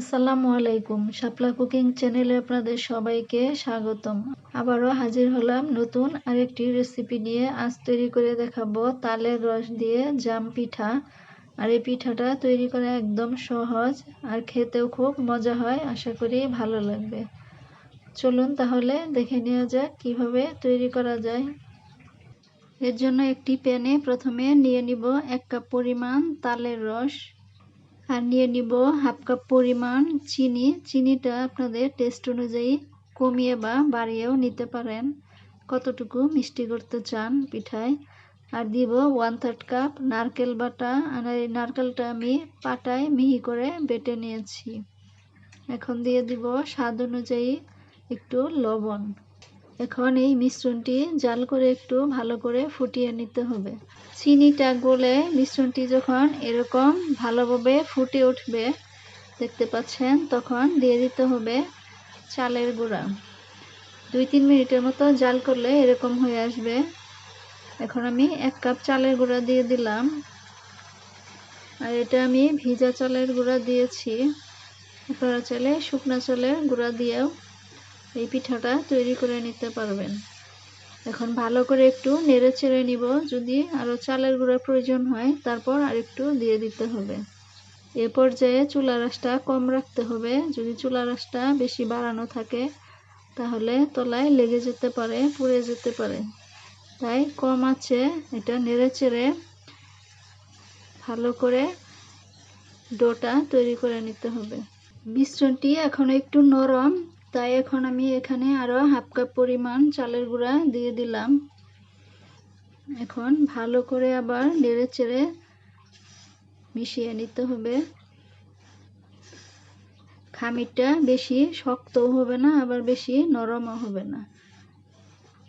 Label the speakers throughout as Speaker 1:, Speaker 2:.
Speaker 1: আসসালামু আলাইকুম। শাপলা কুকিং চ্যানেলে আপনাদের সবাইকে স্বাগতম। আবারও হাজির হলাম নতুন আরেকটি রেসিপি নিয়ে। আজ তৈরি করে দেখাবো তালের রস দিয়ে জাম পিঠা। আর এই পিঠাটা তৈরি করা একদম সহজ আর খেতেও খুব মজা হয়, আশা করি ভালো লাগবে। চলুন তাহলে দেখে নেওয়া যাক কীভাবে তৈরি করা যায়। এর জন্য একটি প্যানে প্রথমে নিয়ে নিব এক কাপ পরিমাণ তালের রস। আর নিয়ে নিব হাফ কাপ পরিমাণ চিনি। চিনিটা আপনাদের টেস্ট অনুযায়ী কমিয়ে বা বাড়িয়েও নিতে পারেন। কতটুকু মিষ্টি করতে চান পিঠায়? আর দিব ওয়ান থার্ড কাপ নারকেল বাটা। আর এই নারকেলটা আমি পাটায় মিহি করে বেটে নিয়েছি। এখন দিয়ে দিব স্বাদ অনুযায়ী একটু লবণ। এখন এই মিশ্রণটি জাল করে একটু ভালো করে ফুটিয়ে নিতে হবে। চিনিটা গলে মিশ্রণটি যখন এরকম ভালোভাবে ফুটে উঠবে, দেখতে পাচ্ছেন, তখন দিয়ে দিতে হবে চালের গুঁড়া। দুই তিন মিনিটের মতো জাল করলে এরকম হয়ে আসবে। এখন আমি এক কাপ চালের গুঁড়া দিয়ে দিলাম। আর এটা আমি ভিজা চালের গুঁড়া দিয়েছি। আপনারা চাইলে শুকনো চালের গুঁড়া দিয়েও এই পিঠাটা তৈরি করে নিতে পারবেন। এখন ভালো করে একটু নেড়ে চেড়ে নিব। যদি আরও চালের গুঁড়ার প্রয়োজন হয়, তারপর আরেকটু দিয়ে দিতে হবে। এ পর্যায়ে চুলা রাসটা কম রাখতে হবে। যদি চুলা রাসটা বেশি বাড়ানো থাকে, তাহলে তলায় লেগে যেতে পারে, পুড়ে যেতে পারে। তাই কম আছে এটা নেড়ে চেড়ে ভালো করে ডোটা তৈরি করে নিতে হবে। মিশ্রণটি এখন একটু নরম। তাই এখন আমি এখানে আরও হাফ কাপ পরিমাণ চালের গুঁড়া দিয়ে দিলাম। এখন ভালো করে আবার নেড়ে চেড়ে মিশিয়ে নিতে হবে। খামিরটা বেশি শক্তও হবে না, আবার বেশি নরমও হবে না।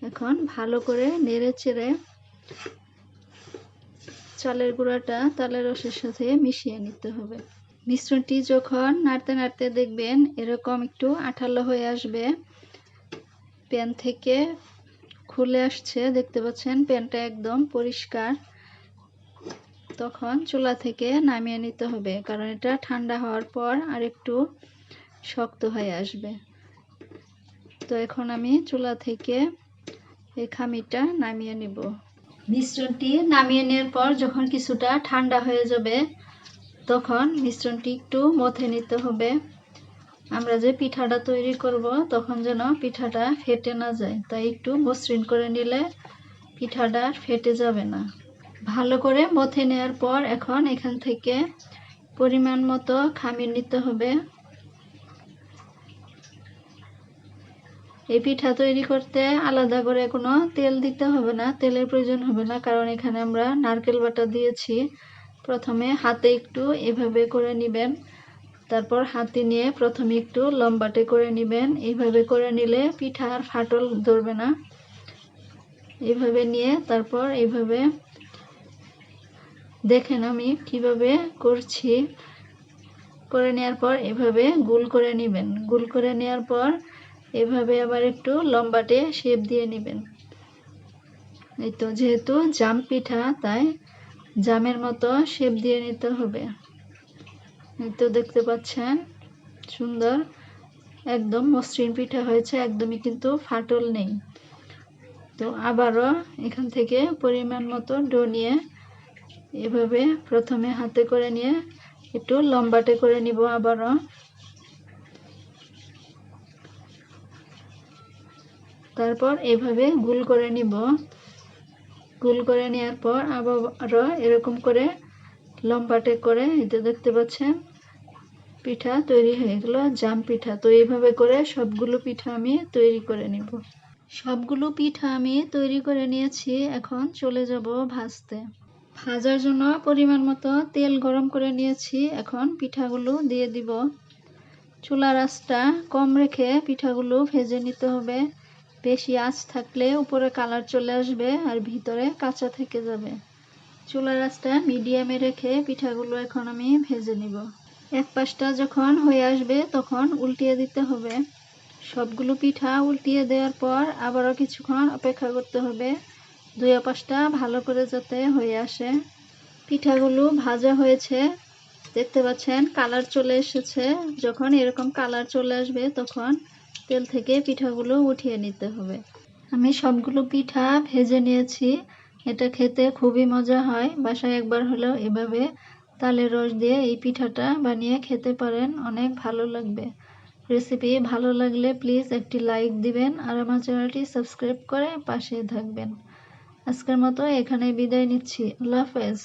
Speaker 1: এখন ভালো করে নেড়ে চেড়ে চালের গুঁড়াটা তালের রসের সাথে মিশিয়ে নিতে হবে। মিশ্রণটি যখন নাড়তে নাড়তে দেখবেন এরকম একটু আঠালো হয়ে আসবে। প্যান থেকে খুলে আসছে, দেখতে পাচ্ছেন প্যানটা একদম পরিষ্কার। তখন চুলা থেকে নামিয়ে নিতে হবে, কারণ এটা ঠান্ডা হওয়ার পর আর একটু শক্ত হয়ে আসবে। তো এখন আমি চুলা থেকে এই খামিটা নামিয়ে নিব। মিশ্রণটি নামিয়ে নেওয়ার পর যখন কিছুটা ঠান্ডা হয়ে যাবে তখন মিশ্রণটি একটু মথে নিতে হবে। আমরা যে পিঠাটা তৈরি করব, তখন যেন পিঠাটা ফেটে না যায়। তাই একটু মসৃণ করে নিলে পিঠাটা ফেটে যাবে না। ভালো করে মথে নেওয়ার পর এখন এখান থেকে পরিমাণ মতো খামির নিতে হবে। এই পিঠা তৈরি করতে আলাদা করে কোনো তেল দিতে হবে না। তেলের প্রয়োজন হবে না, কারণ এখানে আমরা নারকেল বাটা দিয়েছি। প্রথমে হাতে একটু এভাবে করে নেবেন। তারপর হাতে নিয়ে প্রথমে একটু লম্বাটে করে নেবেন। এইভাবে করে নিলে পিঠা আর ফাটল ধরবে না। এইভাবে নিয়ে তারপর এইভাবে দেখেন আমি কীভাবে করছি। করে নেওয়ার পর এভাবে গুল করে নেবেন। গুল করে নেওয়ার পর এভাবে আবার একটু লম্বাটে শেপ দিয়ে নেবেন। এই তো যেহেতু জাম পিঠা, তাই জামের মতো শেপ দিয়ে নিতে হবে। তো দেখতে পাচ্ছেন, সুন্দর, একদম মসৃণ পিঠা হয়েছে, একদমই কিন্তু ফাটল নেই। তো আবারও এখান থেকে পরিমাণ মতো ডো নিয়ে এভাবে প্রথমে হাতে করে নিয়ে একটু লম্বাটে করে নিব আবারও। তারপর এভাবে গুল করে নিব। গুল করে নেওয়ার পর আবারও এরকম করে লম্বাটে করে এটা দেখতে পাচ্ছেন, পিঠা তৈরি হয়ে গেল, জাম পিঠা। তো এইভাবে করে সবগুলো পিঠা আমি তৈরি করে নিব। সবগুলো পিঠা আমি তৈরি করে নিয়েছি, এখন চলে যাব ভাজতে। ভাজার জন্য পরিমাণ মতো তেল গরম করে নিয়েছি, এখন পিঠাগুলো দিয়ে দিব। চুলার আঁচটা কম রেখে পিঠাগুলো ভেজে নিতে হবে। বেশি আঁচ থাকলে উপরে কালার চলে আসবে আর ভিতরে কাঁচা থেকে যাবে। চুলার আঁচটা মিডিয়ামে রেখে পিঠাগুলো এখন আমি ভেজে নিব। এক পাশটা যখন হয়ে আসবে তখন উল্টিয়ে দিতে হবে। সবগুলো পিঠা উল্টিয়ে দেওয়ার পর আবারও কিছুক্ষণ অপেক্ষা করতে হবে। দুই পাশটা ভালো করে যাতে হয়ে আসে। পিঠাগুলো ভাজা হয়েছে। দেখতে পাচ্ছেন কালার চলে এসেছে। যখন এরকম কালার চলে আসবে তখন তেল থেকে পিঠাগুলো উঠিয়ে নিতে হবে। আমি সবগুলো পিঠা ভেজে নিয়েছি। এটা খেতে খুবই মজা হয়। বাসায় একবার হলেও এভাবে তালের রস দিয়ে এই পিঠাটা বানিয়ে খেতে পারেন। অনেক ভালো লাগবে। রেসিপি ভালো লাগলে প্লিজ একটি লাইক দিবেন আর আমার চ্যানেলটি সাবস্ক্রাইব করে পাশে থাকবেন। আজকের মতো এখানে বিদায় নিচ্ছি। আল্লাহ হাফেজ।